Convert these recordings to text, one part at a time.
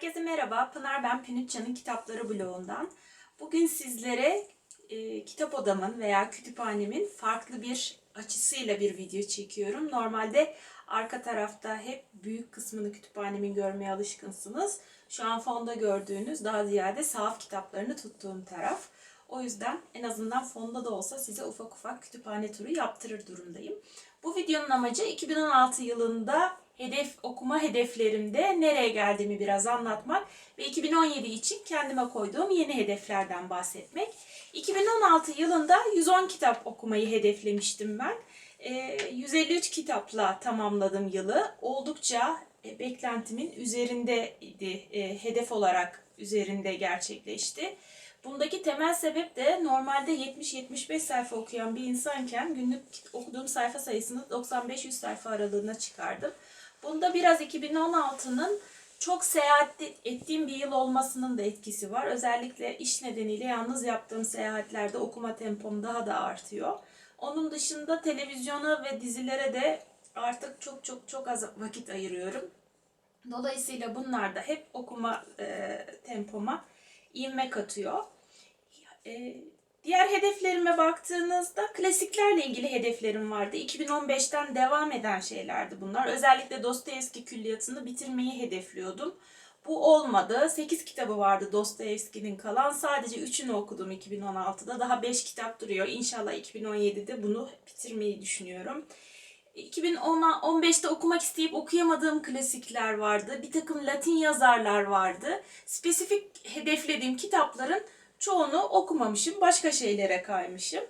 Herkese merhaba. Pınar ben Pinutça'nın Kitapları bloğundan. Bugün sizlere e, kitap odamın veya kütüphanemin farklı bir açısıyla bir video çekiyorum. Normalde arka tarafta hep büyük kısmını kütüphanemin görmeye alışkınsınız. Şu an fonda gördüğünüz daha ziyade sahaf kitaplarını tuttuğum taraf. O yüzden en azından fonda da olsa size ufak ufak kütüphane turu yaptırır durumdayım. Bu videonun amacı 2016 yılında hedef okuma hedeflerimde nereye geldiğimi biraz anlatmak ve 2017 için kendime koyduğum yeni hedeflerden bahsetmek. 2016 yılında 110 kitap okumayı hedeflemiştim ben. Ee, 153 kitapla tamamladım yılı. Oldukça e, beklentimin üzerindeydi. E, hedef olarak üzerinde gerçekleşti. Bundaki temel sebep de normalde 70-75 sayfa okuyan bir insanken günlük okuduğum sayfa sayısını 95-100 sayfa aralığına çıkardım. Bunda biraz 2016'nın çok seyahat ettiğim bir yıl olmasının da etkisi var. Özellikle iş nedeniyle yalnız yaptığım seyahatlerde okuma tempom daha da artıyor. Onun dışında televizyona ve dizilere de artık çok çok çok az vakit ayırıyorum. Dolayısıyla bunlar da hep okuma e, tempoma ivme katıyor. E, diğer hedeflerime baktığınızda klasiklerle ilgili hedeflerim vardı. 2015'ten devam eden şeylerdi bunlar. Özellikle Dostoyevski külliyatını bitirmeyi hedefliyordum. Bu olmadı. 8 kitabı vardı Dostoyevski'nin kalan. Sadece 3'ünü okudum 2016'da. Daha 5 kitap duruyor. İnşallah 2017'de bunu bitirmeyi düşünüyorum. 2015'te okumak isteyip okuyamadığım klasikler vardı. Bir takım Latin yazarlar vardı. Spesifik hedeflediğim kitapların çoğunu okumamışım. Başka şeylere kaymışım.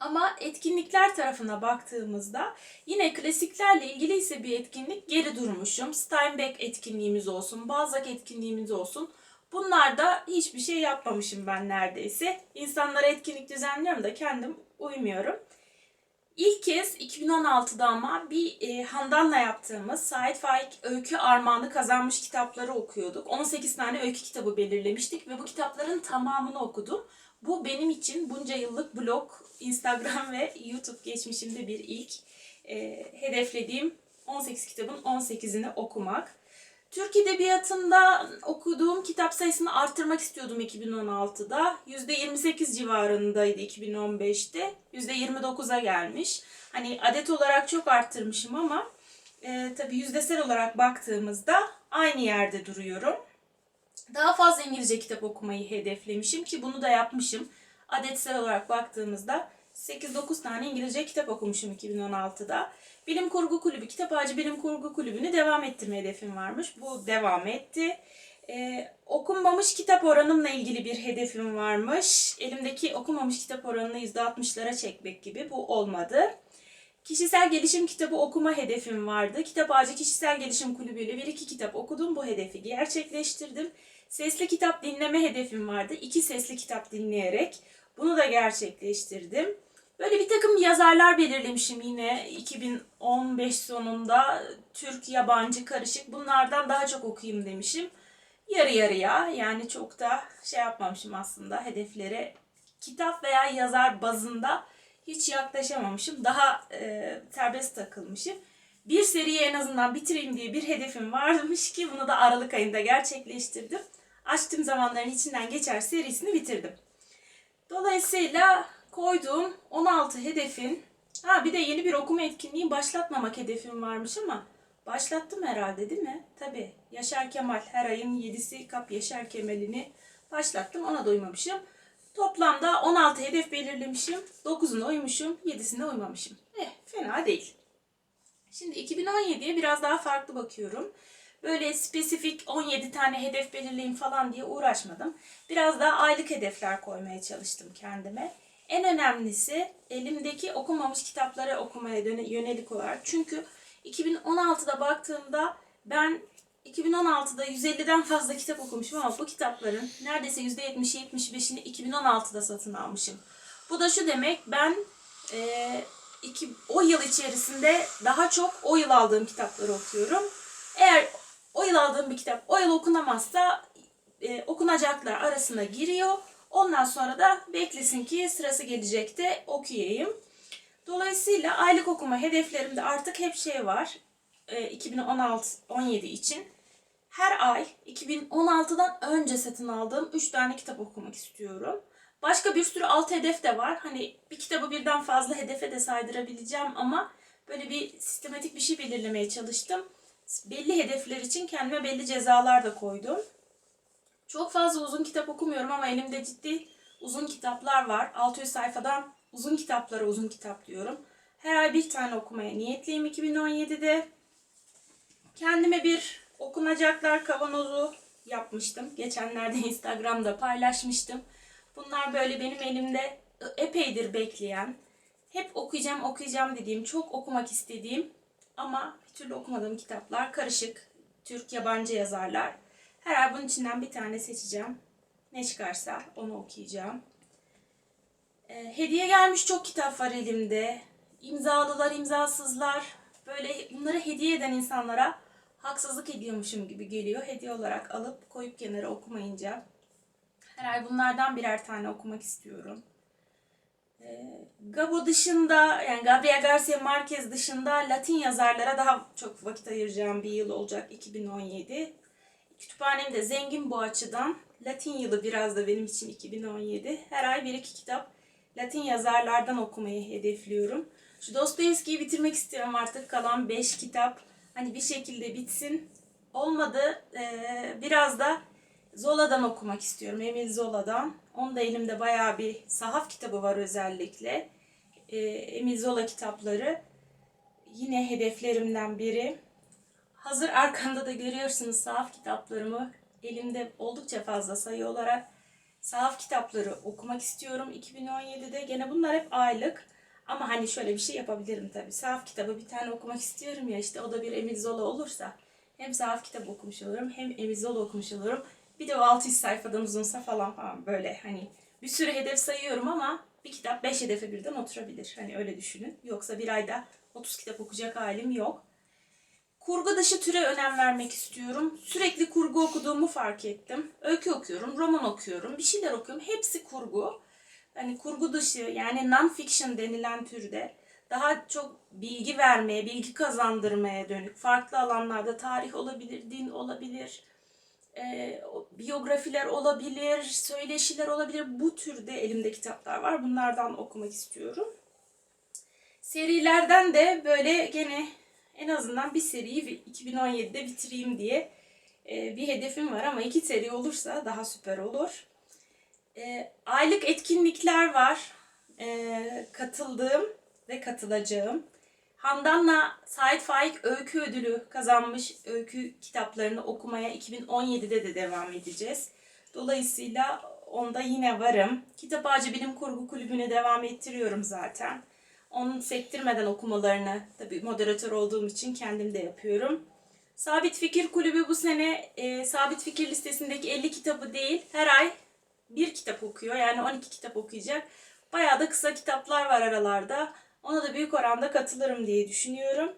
Ama etkinlikler tarafına baktığımızda yine klasiklerle ilgili ise bir etkinlik geri durmuşum. Steinbeck etkinliğimiz olsun, Balzac etkinliğimiz olsun. Bunlarda hiçbir şey yapmamışım ben neredeyse. İnsanlara etkinlik düzenliyorum da kendim uymuyorum. İlk kez 2016'da ama bir e, Handan'la yaptığımız Sait Faik öykü armağanı kazanmış kitapları okuyorduk. 18 tane öykü kitabı belirlemiştik ve bu kitapların tamamını okudum. Bu benim için bunca yıllık blog, Instagram ve YouTube geçmişimde bir ilk. E, hedeflediğim 18 kitabın 18'ini okumak. Türk Edebiyatı'nda okuduğum kitap sayısını arttırmak istiyordum 2016'da. %28 civarındaydı 2015'te. %29'a gelmiş. Hani adet olarak çok arttırmışım ama e, tabii yüzdesel olarak baktığımızda aynı yerde duruyorum. Daha fazla İngilizce kitap okumayı hedeflemişim ki bunu da yapmışım. Adetsel olarak baktığımızda 8-9 tane İngilizce kitap okumuşum 2016'da. Bilim Kurgu Kulübü, Kitap Ağacı Bilim Kurgu Kulübü'nü devam ettirme hedefim varmış. Bu devam etti. Ee, okunmamış kitap oranımla ilgili bir hedefim varmış. Elimdeki okunmamış kitap oranını %60'lara çekmek gibi. Bu olmadı. Kişisel gelişim kitabı okuma hedefim vardı. Kitap Ağacı Kişisel Gelişim Kulübü ile bir iki kitap okudum. Bu hedefi gerçekleştirdim. Sesli kitap dinleme hedefim vardı. İki sesli kitap dinleyerek bunu da gerçekleştirdim. Böyle bir takım yazarlar belirlemişim yine 2015 sonunda Türk yabancı karışık bunlardan daha çok okuyayım demişim. Yarı yarıya yani çok da şey yapmamışım aslında hedeflere kitap veya yazar bazında hiç yaklaşamamışım. Daha e, serbest takılmışım. Bir seriyi en azından bitireyim diye bir hedefim varmış ki bunu da Aralık ayında gerçekleştirdim. Açtığım zamanların içinden geçer serisini bitirdim. Dolayısıyla koyduğum 16 hedefin ha bir de yeni bir okuma etkinliği başlatmamak hedefim varmış ama başlattım herhalde değil mi? Tabi Yaşar Kemal her ayın 7'si kap Yaşar Kemal'ini başlattım ona da uymamışım. Toplamda 16 hedef belirlemişim. 9'una uymuşum, 7'sine uymamışım. Eh fena değil. Şimdi 2017'ye biraz daha farklı bakıyorum. Böyle spesifik 17 tane hedef belirleyin falan diye uğraşmadım. Biraz daha aylık hedefler koymaya çalıştım kendime. En önemlisi elimdeki okunmamış kitapları okumaya yönelik olarak. Çünkü 2016'da baktığımda ben 2016'da 150'den fazla kitap okumuşum ama bu kitapların neredeyse %70'i 75'ini 2016'da satın almışım. Bu da şu demek ben e, iki, o yıl içerisinde daha çok o yıl aldığım kitapları okuyorum. Eğer o yıl aldığım bir kitap o yıl okunamazsa e, okunacaklar arasına giriyor. Ondan sonra da beklesin ki sırası gelecekte okuyayım. Dolayısıyla aylık okuma hedeflerimde artık hep şey var. E, 2016-17 için. her ay 2016'dan önce satın aldığım 3 tane kitap okumak istiyorum. Başka bir sürü alt hedef de var. Hani bir kitabı birden fazla hedefe de saydırabileceğim ama böyle bir sistematik bir şey belirlemeye çalıştım. Belli hedefler için kendime belli cezalar da koydum. Çok fazla uzun kitap okumuyorum ama elimde ciddi uzun kitaplar var. 600 sayfadan uzun kitaplara uzun kitap diyorum. Her ay bir tane okumaya niyetliyim 2017'de. Kendime bir okunacaklar kavanozu yapmıştım. Geçenlerde Instagram'da paylaşmıştım. Bunlar böyle benim elimde epeydir bekleyen, hep okuyacağım okuyacağım dediğim, çok okumak istediğim ama bir türlü okumadığım kitaplar karışık. Türk yabancı yazarlar. Her ay bunun içinden bir tane seçeceğim. Ne çıkarsa onu okuyacağım. Ee, hediye gelmiş çok kitap var elimde. İmzalılar, imzasızlar. Böyle bunları hediye eden insanlara haksızlık ediyormuşum gibi geliyor. Hediye olarak alıp koyup kenara okumayınca. Her ay bunlardan birer tane okumak istiyorum. Ee, Gabo dışında, yani Gabriel Garcia Marquez dışında Latin yazarlara daha çok vakit ayıracağım bir yıl olacak 2017. Kütüphanem de zengin bu açıdan. Latin yılı biraz da benim için 2017. Her ay bir iki kitap Latin yazarlardan okumayı hedefliyorum. Şu Dostoyevski'yi bitirmek istiyorum artık kalan 5 kitap. Hani bir şekilde bitsin. Olmadı biraz da Zola'dan okumak istiyorum. Emil Zola'dan. Onun da elimde bayağı bir sahaf kitabı var özellikle. Ee, Emil Zola kitapları. Yine hedeflerimden biri. Hazır arkamda da görüyorsunuz sahaf kitaplarımı. Elimde oldukça fazla sayı olarak sahaf kitapları okumak istiyorum 2017'de. Gene bunlar hep aylık. Ama hani şöyle bir şey yapabilirim tabii. Sahaf kitabı bir tane okumak istiyorum ya işte o da bir Emil Zola olursa hem sahaf kitabı okumuş olurum hem Emil Zola okumuş olurum. Bir de o 600 sayfadan uzunsa falan falan böyle hani bir sürü hedef sayıyorum ama bir kitap 5 hedefe birden oturabilir. Hani öyle düşünün. Yoksa bir ayda 30 kitap okuyacak halim yok. Kurgu dışı türe önem vermek istiyorum. Sürekli kurgu okuduğumu fark ettim. Öykü okuyorum, roman okuyorum, bir şeyler okuyorum. Hepsi kurgu. Hani kurgu dışı yani non-fiction denilen türde daha çok bilgi vermeye, bilgi kazandırmaya dönük farklı alanlarda tarih olabilir, din olabilir, e, biyografiler olabilir, söyleşiler olabilir. Bu türde elimde kitaplar var. Bunlardan okumak istiyorum. Serilerden de böyle gene en azından bir seriyi 2017'de bitireyim diye e, bir hedefim var ama iki seri olursa daha süper olur. E, aylık etkinlikler var. E, katıldığım ve katılacağım. Handan'la Sait Faik öykü ödülü kazanmış öykü kitaplarını okumaya 2017'de de devam edeceğiz. Dolayısıyla onda yine varım. Kitap Ağacı Bilim Kurgu Kulübü'ne devam ettiriyorum zaten. Onun sektirmeden okumalarını tabii moderatör olduğum için kendim de yapıyorum. Sabit Fikir Kulübü bu sene e, Sabit Fikir listesindeki 50 kitabı değil, her ay bir kitap okuyor. Yani 12 kitap okuyacak. Bayağı da kısa kitaplar var aralarda. Ona da büyük oranda katılırım diye düşünüyorum.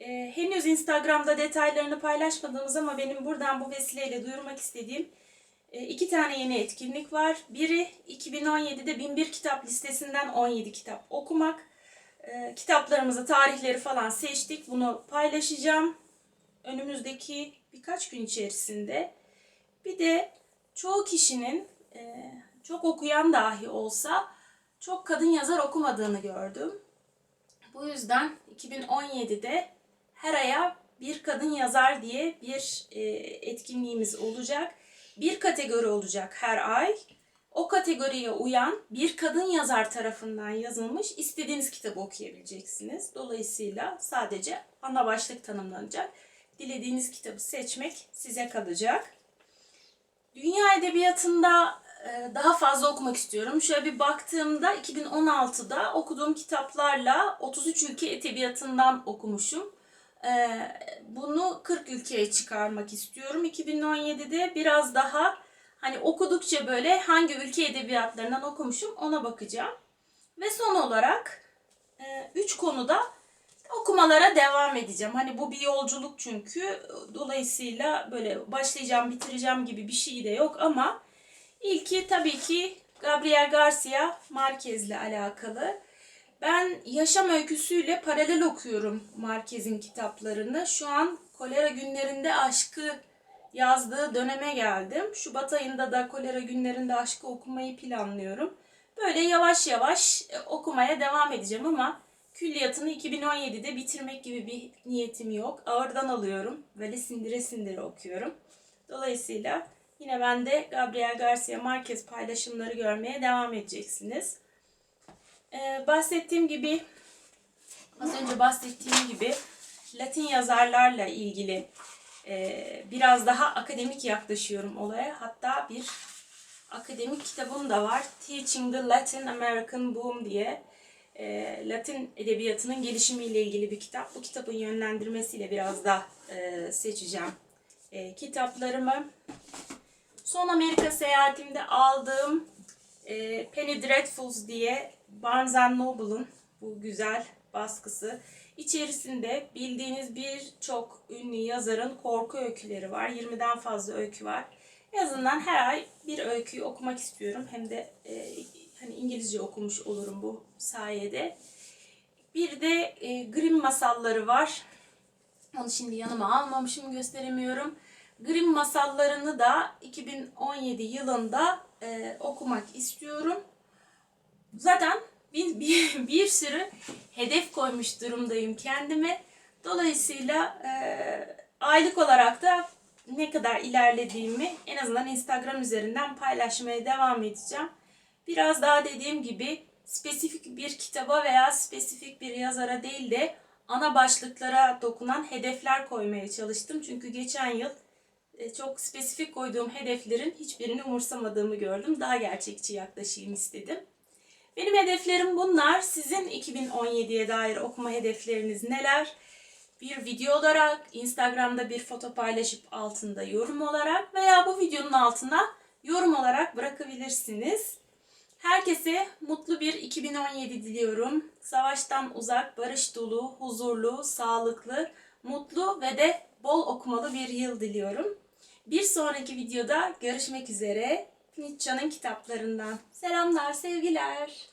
Ee, henüz Instagram'da detaylarını paylaşmadığımız ama benim buradan bu vesileyle duyurmak istediğim iki tane yeni etkinlik var. Biri 2017'de 1001 kitap listesinden 17 kitap okumak. Ee, kitaplarımızı, tarihleri falan seçtik. Bunu paylaşacağım. Önümüzdeki birkaç gün içerisinde. Bir de çoğu kişinin e, çok okuyan dahi olsa çok kadın yazar okumadığını gördüm. Bu yüzden 2017'de her aya bir kadın yazar diye bir e, etkinliğimiz olacak. Bir kategori olacak her ay. O kategoriye uyan bir kadın yazar tarafından yazılmış istediğiniz kitabı okuyabileceksiniz. Dolayısıyla sadece ana başlık tanımlanacak. Dilediğiniz kitabı seçmek size kalacak. Dünya edebiyatında e, daha fazla okumak istiyorum. Şöyle bir baktığımda 2016'da okuduğum kitaplarla 33 ülke edebiyatından okumuşum. E, bunu 40 ülkeye çıkarmak istiyorum. 2017'de biraz daha hani okudukça böyle hangi ülke edebiyatlarından okumuşum ona bakacağım. Ve son olarak 3 konuda okumalara devam edeceğim. Hani bu bir yolculuk çünkü. Dolayısıyla böyle başlayacağım, bitireceğim gibi bir şey de yok ama İlki tabii ki Gabriel Garcia Marquez'le alakalı. Ben yaşam öyküsüyle paralel okuyorum Marquez'in kitaplarını. Şu an kolera günlerinde aşkı yazdığı döneme geldim. Şubat ayında da kolera günlerinde aşkı okumayı planlıyorum. Böyle yavaş yavaş e, okumaya devam edeceğim ama külliyatını 2017'de bitirmek gibi bir niyetim yok. Ağırdan alıyorum. Böyle sindire sindire okuyorum. Dolayısıyla yine ben de Gabriel Garcia Marquez paylaşımları görmeye devam edeceksiniz. Ee, bahsettiğim gibi az önce bahsettiğim gibi Latin yazarlarla ilgili e, biraz daha akademik yaklaşıyorum olaya. Hatta bir akademik kitabım da var. Teaching the Latin American Boom diye. E, Latin edebiyatının gelişimiyle ilgili bir kitap. Bu kitabın yönlendirmesiyle biraz da e, seçeceğim e, kitaplarımı. Son Amerika seyahatimde aldığım e, Penny Dreadfuls diye Barnes Noble'ın bu güzel baskısı. İçerisinde bildiğiniz birçok ünlü yazarın korku öyküleri var. 20'den fazla öykü var. En azından her ay bir öyküyü okumak istiyorum. Hem de e, hani İngilizce okumuş olurum bu sayede. Bir de e, Grimm masalları var. Onu şimdi yanıma almamışım gösteremiyorum. Grimm masallarını da 2017 yılında e, okumak istiyorum. Zaten bir, bir, bir sürü hedef koymuş durumdayım kendime. Dolayısıyla e, aylık olarak da ne kadar ilerlediğimi en azından Instagram üzerinden paylaşmaya devam edeceğim. Biraz daha dediğim gibi spesifik bir kitaba veya spesifik bir yazara değil de ana başlıklara dokunan hedefler koymaya çalıştım. Çünkü geçen yıl çok spesifik koyduğum hedeflerin hiçbirini umursamadığımı gördüm. Daha gerçekçi yaklaşayım istedim. Benim hedeflerim bunlar. Sizin 2017'ye dair okuma hedefleriniz neler? Bir video olarak, Instagram'da bir foto paylaşıp altında yorum olarak veya bu videonun altına yorum olarak bırakabilirsiniz. Herkese mutlu bir 2017 diliyorum. Savaştan uzak, barış dolu, huzurlu, sağlıklı, mutlu ve de bol okumalı bir yıl diliyorum. Bir sonraki videoda görüşmek üzere. Nietzsche'nin kitaplarından. Selamlar, sevgiler.